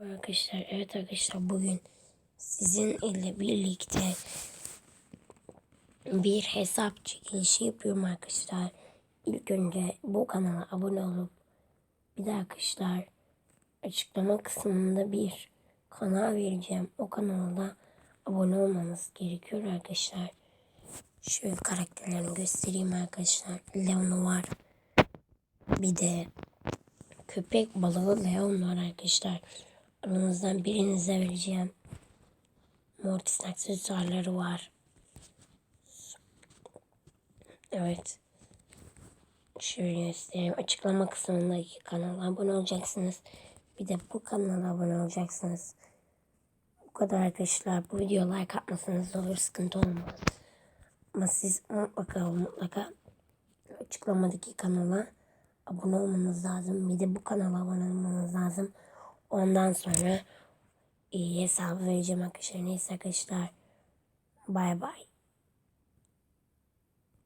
Arkadaşlar evet arkadaşlar bugün sizin ile birlikte bir hesap çekilişi yapıyorum arkadaşlar. İlk önce bu kanala abone olup bir de arkadaşlar açıklama kısmında bir kanal vereceğim. O kanala da abone olmanız gerekiyor arkadaşlar. Şöyle karakterlerini göstereyim arkadaşlar. Leon var. Bir de köpek balığı Leon var arkadaşlar. Aranızdan birinize vereceğim. Mortis aksesuarları var. Evet. Şöyle göstereyim. Açıklama kısmındaki kanala abone olacaksınız. Bir de bu kanala abone olacaksınız. Bu kadar arkadaşlar. Bu video like atmasanız olur. Sıkıntı olmaz. Ama siz mutlaka mutlaka açıklamadaki kanala abone olmanız lazım. Bir de bu kanala abone olmanız lazım. Ondan sonra iyi hesabı vereceğim arkadaşlar. Neyse arkadaşlar. Bay bay.